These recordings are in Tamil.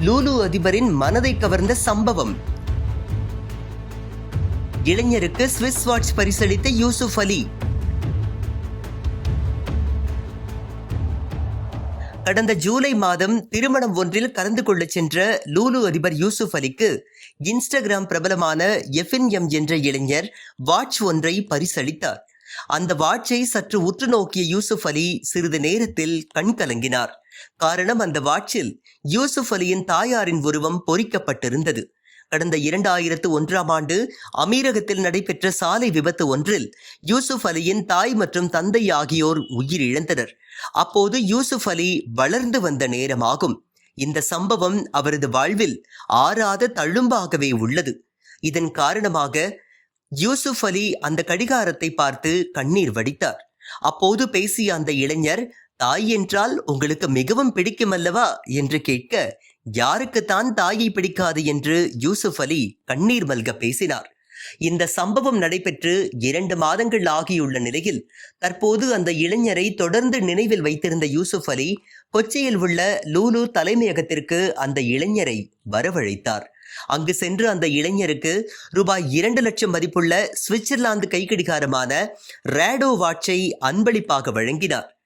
லூலு அதிபரின் மனதை கவர்ந்த சம்பவம். இளைஞருக்கு சுவிஸ் வாட்ச் பரிசளித்த யூசுப் அலி. கடந்த ஜூலை மாதம் திருமணம் ஒன்றில் கலந்து கொள்ளச் சென்ற லூலு அதிபர் யூசுப் அலிக்கு இன்ஸ்டாகிராம் பிரபலமான எஃப்என் எம் என்ற இளைஞர் வாட்ச் ஒன்றை பரிசளித்தார். அந்த வாட்சை சற்று உற்று நோக்கிய யூசுப் அலி சிறிது நேரத்தில் கண் கலங்கினார். காரணம் அந்த வாட்சில் யூசுப் அலியின் தாயாரின் உருவம் பொறிக்கப்பட்டிருந்தது. கடந்த இரண்டாயிரத்து ஒன்றாம் ஆண்டு அமீரகத்தில் நடைபெற்ற சாலை விபத்து ஒன்றில் யூசுப் அலியின் தாய் மற்றும் தந்தை ஆகியோர் உயிரிழந்தனர். அப்போது யூசுப் அலி வளர்ந்து வந்த நேரமாகும். இந்த சம்பவம் அவரது வாழ்வில் ஆறாத தழும்பாகவே உள்ளது. இதன் காரணமாக யூசுப் அலி அந்த கடிகாரத்தை பார்த்து கண்ணீர் வடித்தார். அப்போது பேசிய அந்த இளைஞர் தாய் என்றால் உங்களுக்கு மிகவும் பிடிக்கும் அல்லவா என்று கேட்க யாருக்குத்தான் தாயை பிடிக்காது? என்று யூசுப் அலி கண்ணீர் மல்க பேசினார். இந்த சம்பவம் நடைபெற்று இரண்டு மாதங்கள் ஆகியுள்ள நிலையில் தற்போது அந்த இளைஞரை தொடர்ந்து நினைவில் வைத்திருந்த யூசுப் அலி கொச்சியில் உள்ள லூலு தலைமையகத்திற்கு அந்த இளைஞரை வரவழைத்தார். அங்கு சென்று அந்த இளைஞருக்கு ரூபாய் இரண்டு லட்சம் மதிப்புள்ள சுவிட்சர்லாந்து கைக்கடிகாரமான ரேடோ வாட்சை அன்பளிப்பாக வழங்கினார்.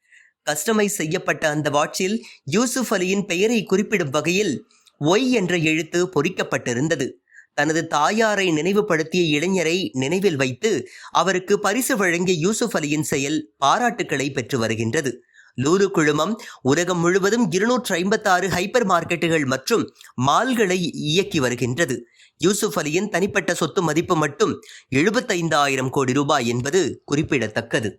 கஸ்டமைஸ் செய்யப்பட்ட அந்த வாட்சில் யூசுப் அலியின் பெயரை குறிப்பிடும் வகையில் ஒய் என்ற எழுத்து பொறிக்கப்பட்டிருந்தது. தனது தாயாரை நினைவுபடுத்திய இளைஞரை நினைவில் வைத்து அவருக்கு பரிசு வழங்கிய யூசுப் அலியின் செயல் பாராட்டுக்களை பெற்று வருகின்றது. லூலு குழுமம் உலகம் முழுவதும் இருநூற்று ஐம்பத்தாறு ஹைப்பர் மார்க்கெட்டுகள் மற்றும் மால்களை இயக்கி வருகின்றது. யூசுப் அலியின் தனிப்பட்ட சொத்து மதிப்பு மட்டும் எழுபத்தைந்தாயிரம் கோடி ரூபாய் என்பது குறிப்பிடத்தக்கது.